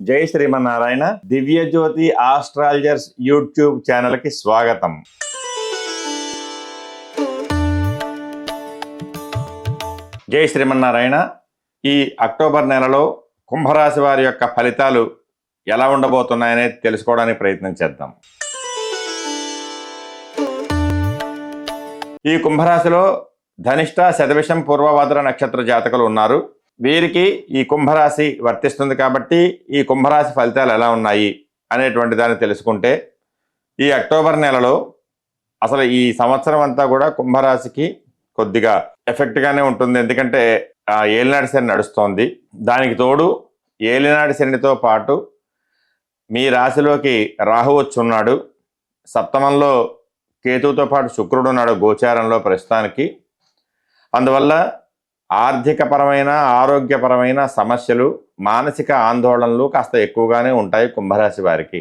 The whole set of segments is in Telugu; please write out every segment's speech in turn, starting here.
జై శ్రీమన్నారాయణ దివ్యజ్యోతి ఆస్ట్రాలజర్స్ యూట్యూబ్ ఛానల్కి స్వాగతం. జై శ్రీమన్నారాయణ ఈ అక్టోబర్ నెలలో కుంభరాశి వారి యొక్క ఫలితాలు ఎలా ఉండబోతున్నాయనే తెలుసుకోవడానికి ప్రయత్నం చేద్దాం. ఈ కుంభరాశిలో ధనిష్ట శతవిషం పూర్వభద్ర నక్షత్ర జాతకులు ఉన్నారు. వీరికి ఈ కుంభరాశి వర్తిస్తుంది కాబట్టి ఈ కుంభరాశి ఫలితాలు ఎలా ఉన్నాయి అనేటువంటి దాన్ని తెలుసుకుంటే ఈ అక్టోబర్ నెలలో అసలు ఈ సంవత్సరం అంతా కూడా కుంభరాశికి కొద్దిగా ఎఫెక్ట్గానే ఉంటుంది. ఎందుకంటే ఆ, ఏలినాటి శని నడుస్తోంది. దానికి తోడు ఏలినాటి శనితో పాటు మీ రాశిలోకి రాహు వచ్చి ఉన్నాడు సప్తమంలో కేతువుతో పాటు శుక్రుడు ఉన్నాడు గోచారంలో ప్రస్తుతానికి. అందువల్ల ఆర్థికపరమైన ఆరోగ్యపరమైన సమస్యలు మానసిక ఆందోళనలు కాస్త ఎక్కువగానే ఉంటాయి కుంభరాశి వారికి.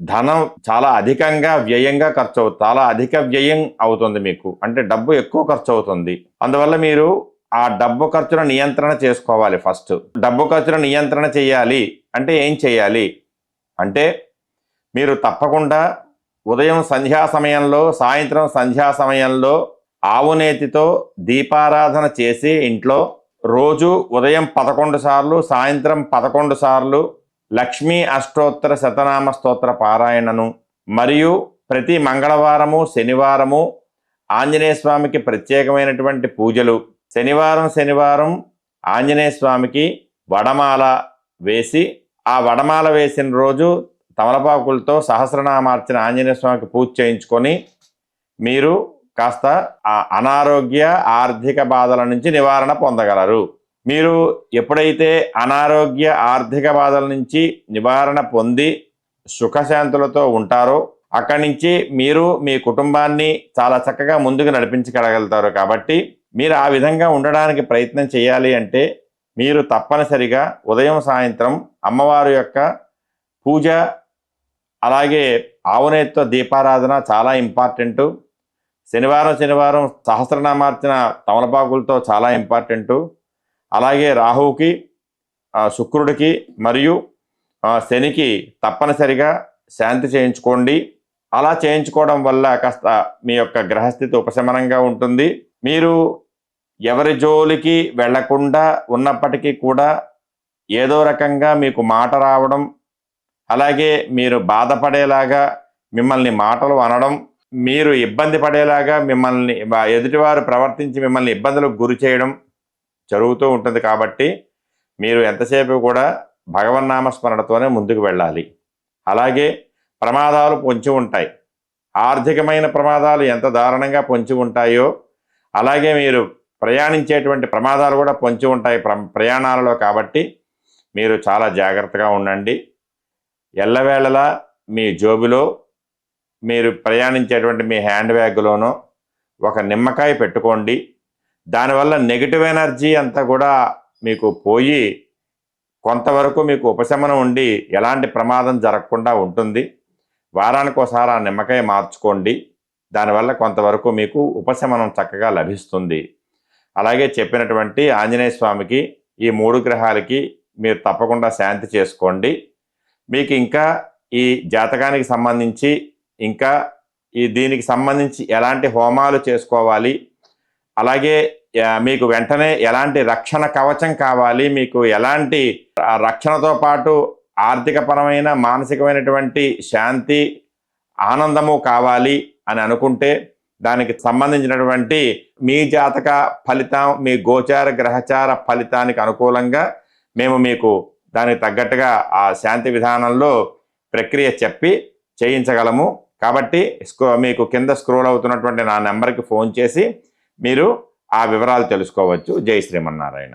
ధనం చాలా అధికంగా వ్యయంగా ఖర్చు అవుతుంది చాలా అధిక వ్యయం అవుతుంది మీకు. అంటే డబ్బు ఎక్కువ ఖర్చు అవుతుంది అందువల్ల మీరు ఆ డబ్బు ఖర్చును నియంత్రణ చేసుకోవాలి ఫస్ట్. డబ్బు ఖర్చును నియంత్రణ చేయాలి అంటే ఏం చేయాలి? అంటే మీరు తప్పకుండా ఉదయం సంధ్యా సమయంలో సాయంత్రం సంధ్యా సమయంలో ఆవునేతితో దీపారాధన చేసి ఇంట్లో రోజు ఉదయం పదకొండు సార్లు సాయంత్రం పదకొండు సార్లు లక్ష్మీ అష్టోత్తర శతనామ స్తోత్ర పారాయణను మరియు ప్రతి మంగళవారము శనివారము ఆంజనేయ స్వామికి ప్రత్యేకమైనటువంటి పూజలు. శనివారం శనివారం ఆంజనేయ స్వామికి వడమాల వేసి ఆ వడమాల వేసిన రోజు తమలపాకులతో సహస్రనామార్చన ఆంజనేయ స్వామికి పూజ చేయించుకొని మీరు కాస్త ఆ అనారోగ్య ఆర్థిక బాధల నుంచి నివారణ పొందగలరు. మీరు ఎప్పుడైతే అనారోగ్య ఆర్థిక బాధల నుంచి నివారణ పొంది సుఖశాంతులతో ఉంటారో అక్కడి నుంచి మీరు మీ కుటుంబాన్ని చాలా చక్కగా ముందుకు నడిపించగలగలుగుతారు. కాబట్టి మీరు ఆ విధంగా ఉండడానికి ప్రయత్నం చేయాలి అంటే మీరు తప్పనిసరిగా ఉదయం సాయంత్రం అమ్మవారి యొక్క పూజ అలాగే ఆవునేతితో దీపారాధన చాలా ఇంపార్టెంటు. శనివారం శనివారం సహస్రనామార్చన తమలపాకులతో చాలా ఇంపార్టెంటు. అలాగే రాహువుకి శుక్రుడికి మరియు శనికి తప్పనిసరిగా శాంతి చేయించుకోండి. అలా చేయించుకోవడం వల్ల కాస్త మీ యొక్క గ్రహస్థితి ఉపశమనంగా ఉంటుంది. మీరు ఎవరి జోలికి వెళ్ళకుండా ఉన్నప్పటికీ కూడా ఏదో రకంగా మీకు మాట రావడం అలాగే మీరు బాధపడేలాగా మిమ్మల్ని మాటలు అనడం మీరు ఇబ్బంది పడేలాగా మిమ్మల్ని ఎదుటివారు ప్రవర్తించి మిమ్మల్ని ఇబ్బందులకు గురి చేయడం జరుగుతూ ఉంటుంది కాబట్టి మీరు ఎంతసేపు కూడా భగవన్నామ స్మరణతోనే ముందుకు వెళ్ళాలి. అలాగే ప్రమాదాలు పొంచి ఉంటాయి. ఆర్థికమైన ప్రమాదాలు ఎంత దారుణంగా పొంచి ఉంటాయో అలాగే మీరు ప్రయాణించేటువంటి ప్రమాదాలు కూడా పొంచి ఉంటాయి ప్ర ప్రయాణాలలో కాబట్టి మీరు చాలా జాగ్రత్తగా ఉండండి. ఎల్లవేళలా మీ జోబులో మీరు ప్రయాణించేటువంటి మీ హ్యాండ్ బ్యాగ్లోనో ఒక నిమ్మకాయ పెట్టుకోండి. దానివల్ల నెగిటివ్ ఎనర్జీ అంతా కూడా మీకు పోయి కొంతవరకు మీకు ఉపశమనం ఉండి ఎలాంటి ప్రమాదం జరగకుండా ఉంటుంది. వారానికి ఒకసారి ఆ నిమ్మకాయ మార్చుకోండి. దానివల్ల కొంతవరకు మీకు ఉపశమనం చక్కగా లభిస్తుంది. అలాగే చెప్పినటువంటి ఆంజనేయ స్వామికి ఈ మూడు గ్రహాలకి మీరు తప్పకుండా శాంతి చేసుకోండి. మీకు ఇంకా ఈ జాతకానికి సంబంధించి ఇంకా ఈ దీనికి సంబంధించి ఎలాంటి హోమాలు చేసుకోవాలి? అలాగే మీకు వెంటనే ఎలాంటి రక్షణ కవచం కావాలి? మీకు ఎలాంటి రక్షణతో పాటు ఆర్థికపరమైన మానసికమైనటువంటి శాంతి ఆనందము కావాలి అని అనుకుంటే దానికి సంబంధించినటువంటి మీ జాతక ఫలితం మీ గోచార గ్రహచార ఫలితానికి అనుకూలంగా మేము మీకు దానికి తగ్గట్టుగా ఆ శాంతి విధానంలో ప్రక్రియ చెప్పి చేయించగలము. కాబట్టి స్క్రో మీకు కింద స్క్రోల్ అవుతున్నటువంటి నా నెంబర్కి ఫోన్ చేసి మీరు ఆ వివరాలు తెలుసుకోవచ్చు. జై శ్రీమన్నారాయణ.